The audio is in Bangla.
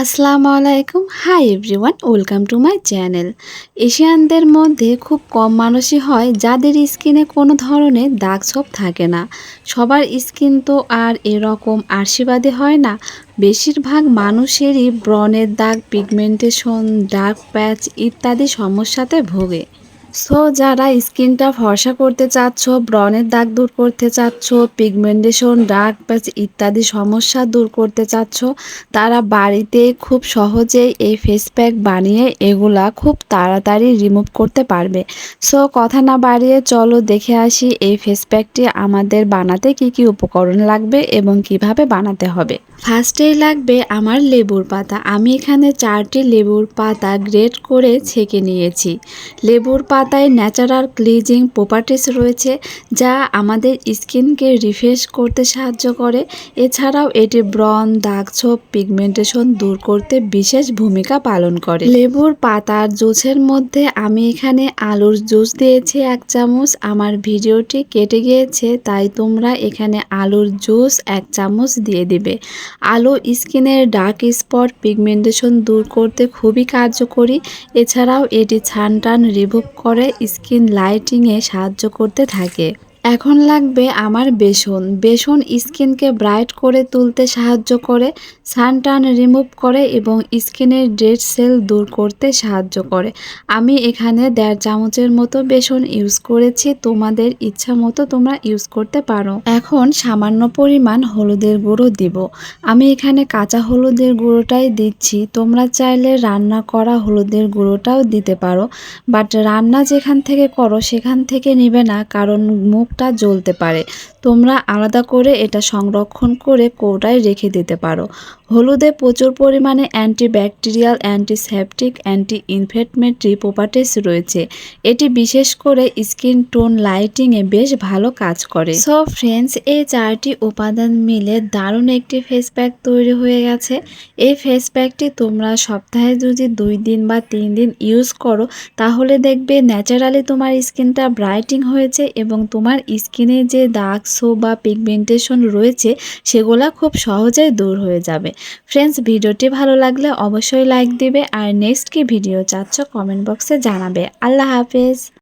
আসসালামু আলাইকুম। Hi everyone welcome to my channel এশিয়ানদের মধ্যে খুব কম মানুষই হয় যাদের স্কিনে কোনো ধরনের দাগ ছোপ থাকে না। সবার স্কিন তো আর এরকম আশীর্বাদে হয় না। বেশিরভাগ মানুষেরই ব্রণের দাগ পিগমেন্টেশন ডার্ক প্যাচ ইত্যাদি সমস্যাতে ভোগে। সো যারা স্কিনটা ফর্সা করতে চাচ্ছ, ব্রণের দাগ দূর করতে চাচ্ছ, পিগমেন্টেশন প্যাচ ইত্যাদি সমস্যা দূর করতে চাচ্ছ, তারা বাড়িতে খুব সহজেই এই ফেস প্যাক বানিয়ে এগুলা খুব তাড়াতাড়ি রিমুভ করতে পারবে। সো কথা না বাড়িয়ে চলো দেখে আসি এই ফেস প্যাকটি আমাদের বানাতে কি কি উপকরণ লাগবে এবং কীভাবে বানাতে হবে। ফার্স্টেই লাগবে আমার লেবুর পাতা। আমি এখানে চারটি লেবুর পাতা গ্রেট করে ছেঁকে নিয়েছি। লেবুর পাতায় ন্যাচারাল ক্লিজিং প্রপার্টিস রয়েছে যা আমাদের স্কিনকে রিফ্রেশ করতে সাহায্য করে। এছাড়াও এটি ব্রণ, দাগ ছোপ পিগমেন্টেশন দূর করতে বিশেষ ভূমিকা পালন করে। লেবুর পাতার জুসের মধ্যে আমি এখানে আলুর জুস দিয়েছি এক চামচ। আমার ভিডিওটি কেটে গিয়েছে, তাই তোমরা এখানে আলুর জুস এক চামচ দিয়ে দিবে। আলু স্কিনের ডার্ক স্পট পিগমেন্টেশন দূর করতে খুবই কার্যকরী। এছাড়াও এটি ছান টান রিমুভ করে স্কিন লাইটিংয়ে সাহায্য করতে থাকে। এখন লাগবে আমার বেসন। বেসন স্কিনকে ব্রাইট করে তুলতে সাহায্য করে সানটান রিমুভ করে এবং স্কিনের ডেড সেল দূর করতে সাহায্য করে। আমি এখানে দেড় চামচের মতো বেসন ইউজ করেছি, তোমাদের ইচ্ছা মতো তোমরা ইউজ করতে পারো। এখন সামান্য পরিমাণ হলুদের গুঁড়ো দিব। আমি এখানে কাঁচা হলুদের গুঁড়োটাই দিচ্ছি। তোমরা চাইলে রান্না করা হলুদের গুঁড়োটাও দিতে পারো। বাট রান্না যেখান থেকে করো, সেখান থেকে নিবে না, কারণ মুখটা জ্বলতে পারে। তোমরা আলাদা করে এটা সংরক্ষণ করে কৌটায় রেখে দিতে পারো। হলুদে প্রচুর পরিমাণে antibacterial, antiseptic anti inflammatory properties রয়েছে। এটি বিশেষ করে স্কিন টোন লাইটিংয়ে বেশ ভালো কাজ করে। সো ফ্রেন্ডস, এই চারটি উপাদান মিলে দারুণ একটি ফেস প্যাক তৈরি হয়ে গেছে। এই ফেস প্যাকটি তোমরা সপ্তাহে যদি দুই দিন বা তিন দিন ইউজ করো, তাহলে দেখবে ন্যাচারালি তোমার স্কিনটা ব্রাইটিং হয়েছে এবং তোমার স্কিনে যে দাগ শো বা পিগমেন্টেশন রয়েছে, সেগুলা খুব সহজেই দূর হয়ে যাবে। ফ্রেন্ডস ভিডিওটি ভালো লাগলে অবশ্যই লাইক দিবে, আর নেক্সট কি ভিডিও চাচ্ছ কমেন্ট বক্সে জানাবে। আল্লাহ হাফেজ।